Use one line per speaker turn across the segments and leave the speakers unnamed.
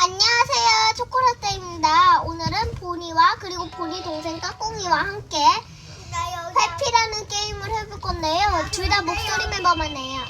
안녕하세요. 초콜릿입니다. 오늘은 보니와 그리고 보니 동생 까꿍이와 함께 해피라는 게임을 해볼 건데요. 둘 다 목소리 멤버만 해요.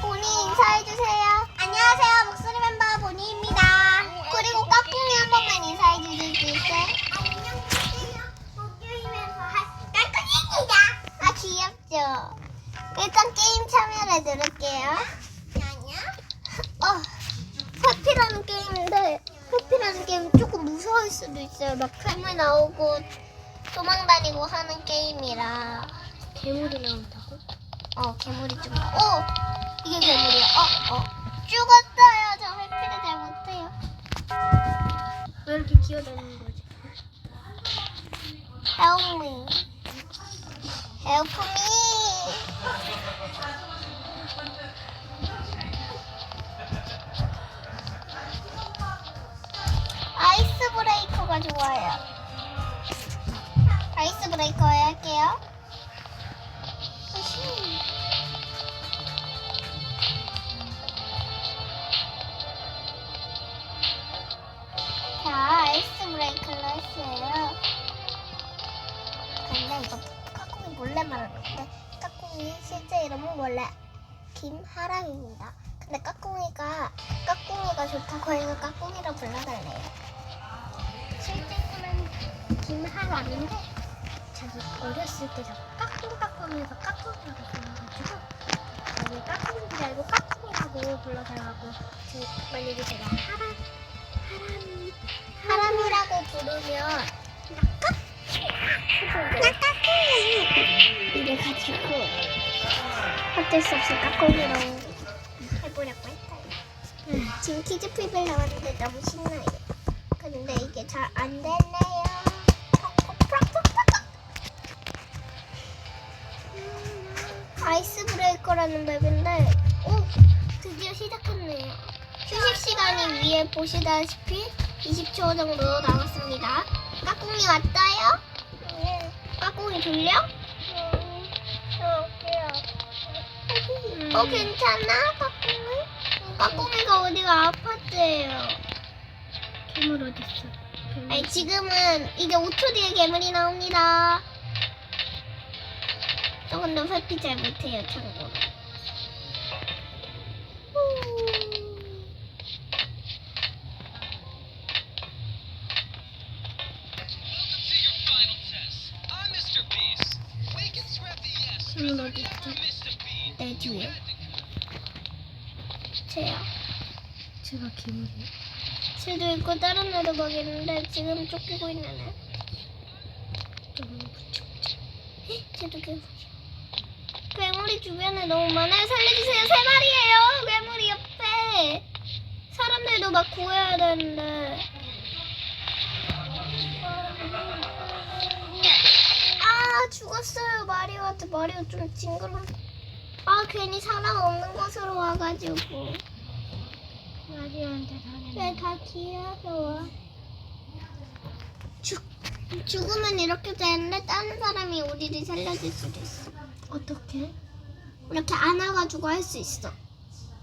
보니 인사해주세요. 안녕하세요. 목소리 멤버 보니입니다. 그리고 까꿍이 한 번만 인사해주실 수 있어요? 아 귀엽죠? 일단 게임 참여를 누를게요. 게임인데 해피라는 게임 조금 무서울 수도 있어요. 막 괴물 나오고 도망다니고 하는 게임이라
괴물이 나온다고?
어 괴물이 좀 나. 어 이게 괴물이야. 어 어. 죽었어요. 저 해피를 잘 못해요.
왜 이렇게 기어다니는 거지?
Help me. Help me. 좋아요. 아이스 브레이커 할게요. 자, 아이스 브레이크를 했어요. 근데 이거 까꿍이 몰래 말하는데 까꿍이 실제 이름은 원래 김하람입니다. 근데 까꿍이가 까꿍이가 좋다고 해서 까꿍이라 불러달래요.
실제로는 김하람인데 자기 어렸을 때 자꾸 까꿍까꿍해서 까꿍이라고 불러가지고 자기 까꿍인 줄 알고 까꿍이라고 불러달라고 제- 만약에 제가 하람 하람이
하람이라고 부르면
나 까꿍이 이래가지고 어쩔 수 없이 까꿍이라고
해보려고 했어요. 지금 키즈 프리벨 나왔는데 너무 신나요. 근데 이게 잘 안 되네요. 아이스 브레이커라는 맵인데, 오, 드디어 시작했네요. 휴식 시간이 위에 보시다시피 20초 정도 남았습니다. 까꿍이 왔어요? 네. 까꿍이 졸려? 어, 괜찮아? 까꿍이? 까꿍이가 어디가 아팠대요.
괴물 어딨어?
아니, 지금은 이제 5초 뒤에 괴물이 나옵니다. 저 근데 회피 잘 못해요, 참고로.
어딨어?
Mr. Beast.
내 뒤에. 쟤야.
제가 괴물이에요?
쟤도 있고 다른 애도 막 있는데 지금 쫓기고 있는 애.
너무 무섭지.
쟤도. 괴물이 주변에 너무 많아요. 살려주세요. 세 마리예요. 괴물이 옆에. 사람들도 막 구해야 되는데. 아 죽었어요. 마리오한테 마리오 좀 징그러. 아 괜히 사람 없는 곳으로 와가지고.
마리오한테 당했네.
왜다 귀여워? 죽 죽으면 이렇게 되는데 다른 사람이 우리를 살려줄 수도 있어.
어떻게?
이렇게 안아가지고 할 수 있어.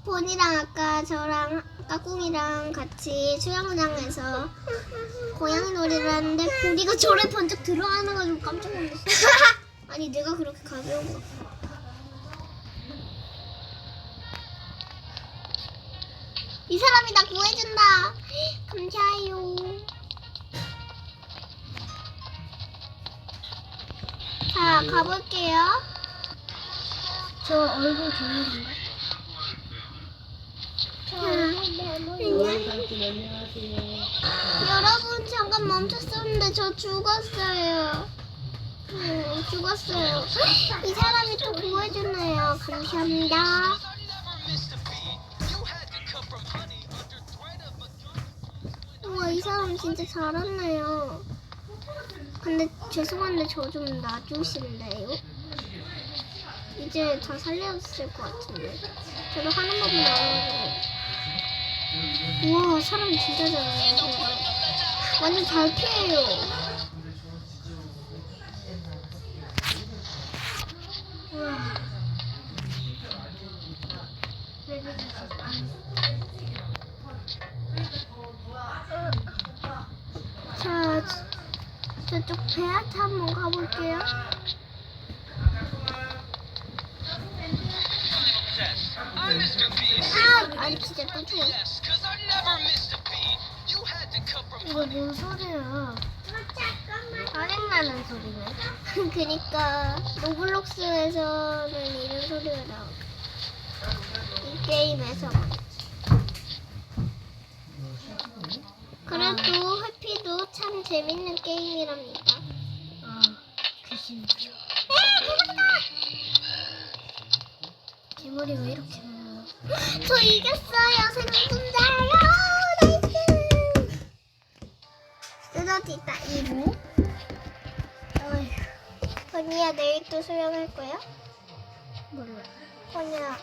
본이랑 아까 저랑 까꿍이랑 같이 수영장에서 고양이 놀이를 하는데 보리가 저를 번쩍 들어안아가지고 깜짝 놀랐어. 아니 내가 그렇게 가벼운 거. 이 사람이 나 구해준다. 감사해요. 자 가볼게요.
저 얼굴 괴물인가?
여러분 잠깐 멈췄었는데 저 죽었어요. 음, 죽었어요. 이 사람이 또 구해주네요. 감사합니다. 사람 진짜 잘했네요. 근데 죄송한데 저 좀 놔주실래요? 이제 다 살려줬을 것 같은데. 저도 하는 법은 알아가지고. 우와 사람 진짜 잘해요. 완전 잘 피해요.
우와.
자, 저- 저쪽 배아트 한번 가볼게요. 아, 아니 진짜 또 죽어.
이거 뭔 소리야? 짜증나는 소리네.
그니까 로블록스에서는 이런 소리가 나와. 이 게임에서만. 그래도 해피도 참 재밌는 게임이랍니다.
아, 귀신. 괴물이 왜 이렇게 많아?
저 이겼어요 생존자요 나이스 쓰러지 있다 이부 어휴 건이야 내일 또 수영할 거야?
몰라.
건이야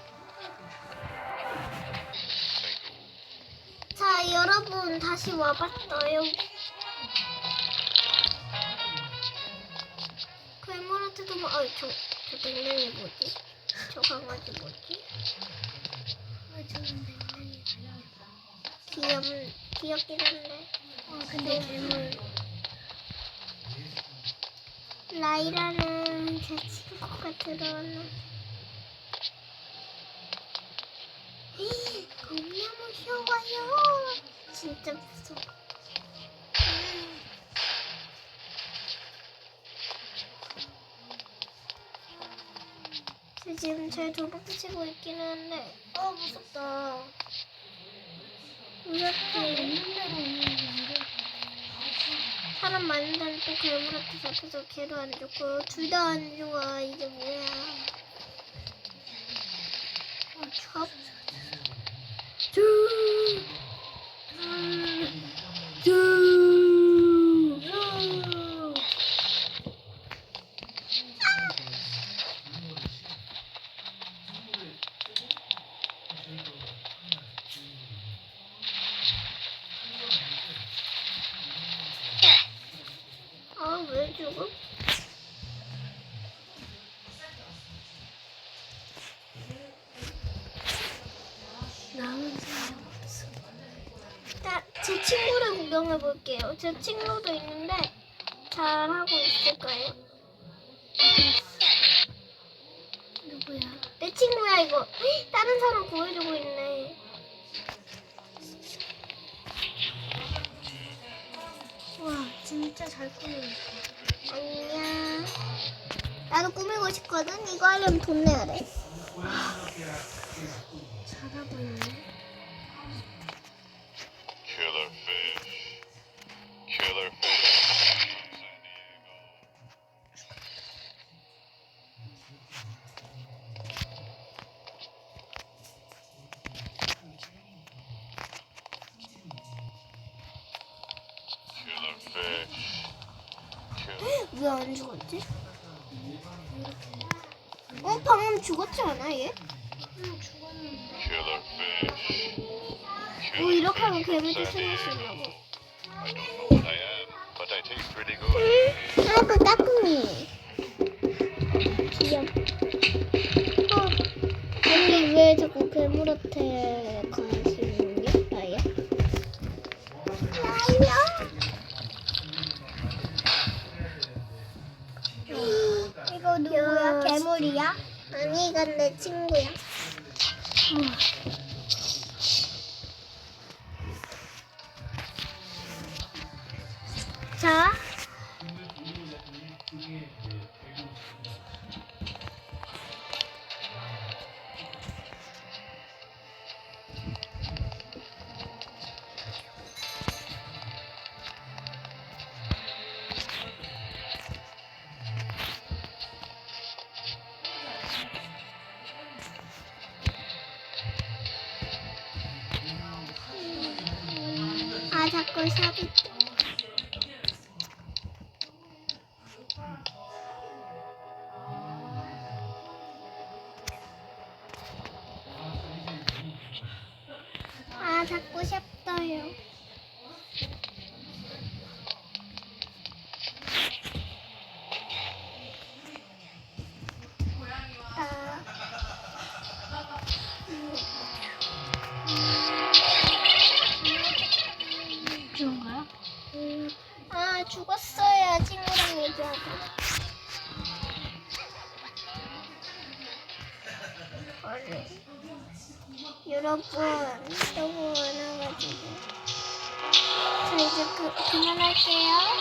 자 여러분 다시 와봤어요 괴물한테도 뭐 어이 저저 댕댕이 뭐지? 저 강아지 뭐지?
왜 저는 댕댕이
귀엽 귀엽긴 한데
어, 근데 괴물.
라이라는 제 친구가 들어왔나? 겁나 무서워요. 진짜 무서워. 지금 잘 도망치고 있긴 한데, 어 무섭다. 무섭지. 사람 많은 데는 또 괴물한테 잡혀서 걔도 안 좋고 둘 다 안 좋아 이게 뭐야 어, 첩 쭈, 쭈, 쭈. 아, 왜 죽어?
남은 사람 없어.
자, 제 친구를 구경해 볼게요. 제 친구도 있는데 잘 하고 있을까요?
누구야?
내 친구야 이거. 헉, 다른 사람 구해주고 있네.
와, 진짜 잘 꾸몄다.
안녕. 나도 꾸미고 싶거든. 이거 하려면 돈 내야 돼.
잘하고 있네.
죽었지? 어 방금 죽었지 않아 얘?
응, 죽었는데.
뭐 이렇게 하면
San
숨을 수
Diego.
있나 봐.
I don't know what I am, but I taste pretty good.
아그 까꿍이 귀엽. 어 언니 왜 자꾸 괴물한테 관심이 있냐? 나야? 나야? 괴물이야? 아니 이건 내 친구야. 자. 자꾸 샵이 아 자꾸 샵 떠요 여러분 너무 많아가지고. 저 이제 그, 그만할게요